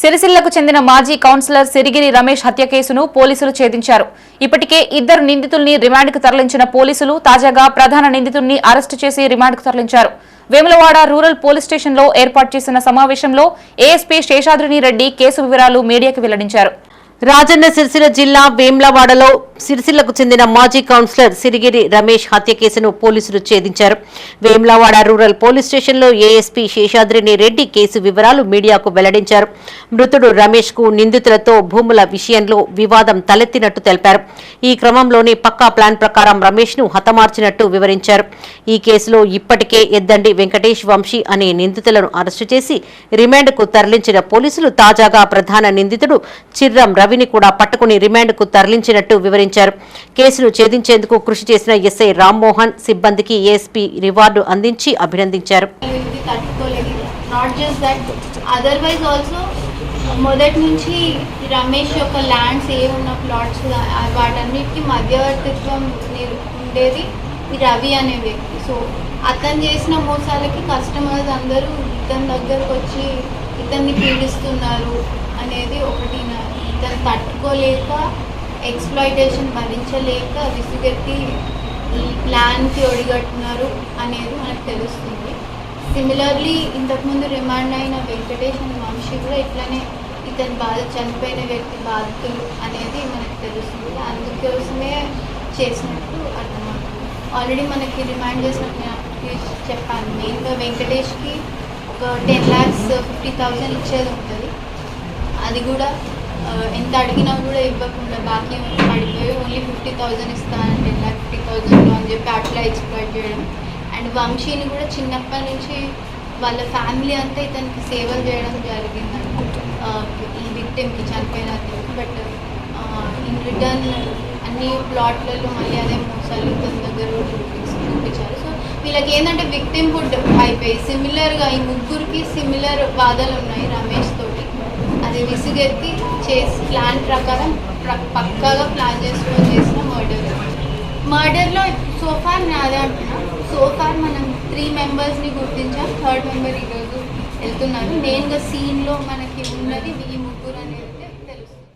సిరిసిల్లకు చెందిన మాజీ కౌన్సిలర్ సిరిగిరి రమేష్ హత్య కేసును పోలీసులు ఛేదించారు. ఇప్పటికే ఇద్దరు నిందితుల్ని రిమాండ్కు తరలించిన పోలీసులు తాజాగా ప్రధాన నిందితుల్ని అరెస్టు చేసి రిమాండ్కు తరలించారు. వేములవాడ రూరల్ పోలీస్ స్టేషన్లో ఏర్పాటు చేసిన సమావేశంలో ఏఎస్పీ శేషాద్రిని రెడ్డి కేసు వివరాలు మీడియాకు వెల్లడించారు. రాజన్న సిరిసిల్ల జిల్లా వేమ్లవాడలో సిరిసిల్లకు చెందిన మాజీ కౌన్సిలర్ సిరిగిరి రమేష్ హత్య కేసును పోలీసులు ఛేదించారు. వేమ్లవాడ రూరల్ పోలీస్ స్టేషన్లో ఏఎస్పీ శేషాద్రిని రెడ్డి కేసు వివరాలు మీడియాకు వెల్లడించారు. మృతుడు రమేష్కు నిందితులతో భూముల విషయంలో వివాదం తలెత్తినట్టు తెలిపారు. ఈ క్రమంలోనే పక్కా ప్లాన్ ప్రకారం రమేష్ను హతమార్చినట్టు వివరించారు. ఈ కేసులో ఇప్పటికే ఎద్దండి వెంకటేష్ వంశీ అనే నిందితులను అరెస్టు చేసి రిమాండ్కు తరలించిన పోలీసులు తాజాగా ప్రధాన నిందితుడు చిర్రం రవిని కూడా పట్టుకుని రిమాండ్కు తరలించినట్టు వివరించారు. కేసును ఛేదించేందుకు కృషి చేసిన ఎస్ఐ రామ్మోహన్ సిబ్బందికి ఏఎస్పీ రివార్డు అందించి అభినందించారు. తట్టుకోలేదు not just that otherwise also మొదటి నుంచి రమేష్ యొక్క ల్యాండ్స్ ఏ ఉన్న ప్లాట్స్ వాటన్నిటికీ మధ్యవర్తిత్వం ఉండేది ఈ రవి అనే వ్యక్తి. సో అతను చేసిన మోసాలకి కస్టమర్స్ అందరూ ఇతని దగ్గరకు వచ్చి ఇతన్ని పీడిస్తున్నారు అనేది ఒకటి నా- ఇతను తట్టుకోలేక ఎక్స్ప్లాయిటేషన్ భరించలేక విసుగెత్తి ఈ ప్లాన్కి ఒడిగట్టున్నారు అనేది మనకు తెలుస్తుంది. సిమిలర్లీ ఇంతకుముందు రిమాండ్ అయిన వెంకటేష్ అనే వంశీ కూడా ఇట్లానే ఇతని బాధ చనిపోయిన వ్యక్తి బాధితులు అనేది మనకు తెలుస్తుంది. అందుకోసమే చేసినట్టు అర్థమవుతుంది. ఆల్రెడీ మనకి రిమాండ్ చేసినట్టు చెప్పాను. మెయిన్గా వెంకటేష్కి ఒక టెన్ ల్యాక్స్ ఫిఫ్టీ థౌజండ్ ఇచ్చేది ఉంటుంది. అది కూడా ఎంత అడిగినా కూడా ఇవ్వకుండా బాకీ పడిపోయి ఓన్లీ ఫిఫ్టీ థౌజండ్ ఇస్తాను టెన్ ల్యాక్ ఫిఫ్టీ థౌజండ్లో అని చెప్పి అట్లా ఎక్స్ప్లాయిట్ చేయడం. అండ్ వంశీని కూడా చిన్నప్పటి నుంచి వాళ్ళ ఫ్యామిలీ అంతా ఇతనికి సేవలు చేయడం జరిగింది. ఈ విక్టిమ్కి చనిపోయిన బట్ ఇన్ రిటర్న్ అన్ని ప్లాట్లలో మళ్ళీ అదే మోసాలు ఇతని దగ్గర చూపించారు. సో వీళ్ళకి ఏంటంటే విక్టిమ్ ఫుడ్ అయిపోయి సిమిలర్గా ఈ ముగ్గురికి సిమిలర్ బాధలు ఉన్నాయి. రమేష్ విసుగెత్తి చేసి ప్లాన్ ప్రకారం పక్కాగా ప్లాన్ చేసుకొని చేసిన మర్డర్ మర్డర్లో సోఫార్ నేను అంటున్నా. సోఫార్ మనం త్రీ మెంబర్స్ని గుర్తించాం. థర్డ్ మెంబర్ ఈరోజు వెళ్తున్నారు. మెయిన్గా సీన్లో మనకి ఉన్నది ఈ